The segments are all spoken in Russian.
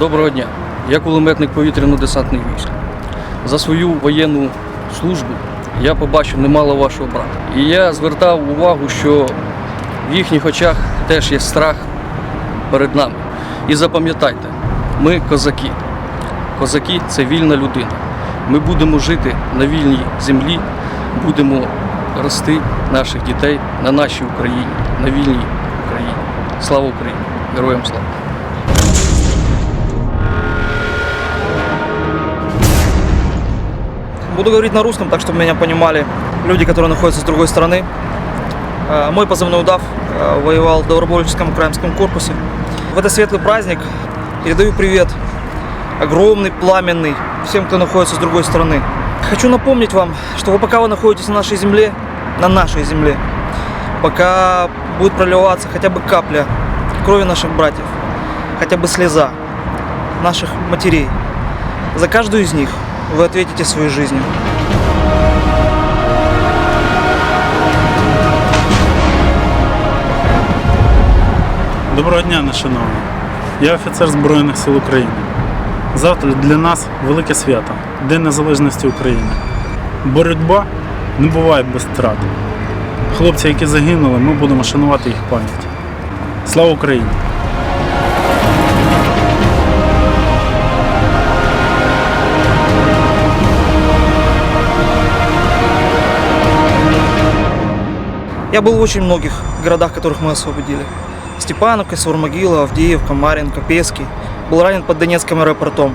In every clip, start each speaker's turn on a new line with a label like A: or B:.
A: Доброго дня. Я кулеметник повітряно-десантних військ. За свою воєнну службу я побачив немало вашого брата. І я звертав увагу, що в їхніх очах теж є страх перед нами. І запам'ятайте, ми козаки. Козаки це вільна людина. Ми будемо жити на вільній землі, будемо рости наших дітей на нашій Україні, на вільній Україні. Слава Україні! Героям слава!
B: Буду говорить на русском, так чтобы меня понимали люди, которые находятся с другой стороны. Э, Мой позывной удав э, воевал в добровольческом украинском корпусе. В этот светлый праздник передаю привет огромный, пламенный всем, кто находится с другой стороны. Хочу напомнить вам, что вы пока вы находитесь на нашей земле, на нашей земле, пока будет проливаться хотя бы капля крови наших братьев, хотя бы слеза наших матерей, за каждую из них вы ответите своей жизнью.
C: Доброго дня, нешановні. Я офіцер Збройних сил України. Завтра для нас велике свято День Незалежності України. Боротьба не буває без втрат. Хлопці, які загинули, ми будемо шанувати їх пам'ять. Слава Україні!
B: Я был в очень многих городах, которых мы освободили. Степановка, Савурмогила, Авдеевка, Маринка, Пески. Был ранен под Донецким аэропортом.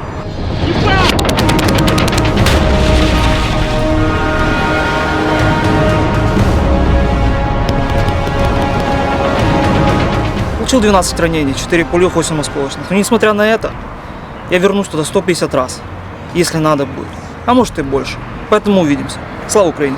B: Получил 12 ранений, 4 пулев, 8 осколочных. Но несмотря на это, я вернусь туда 150 раз, если надо будет. А может и больше. Поэтому увидимся. Слава Украине!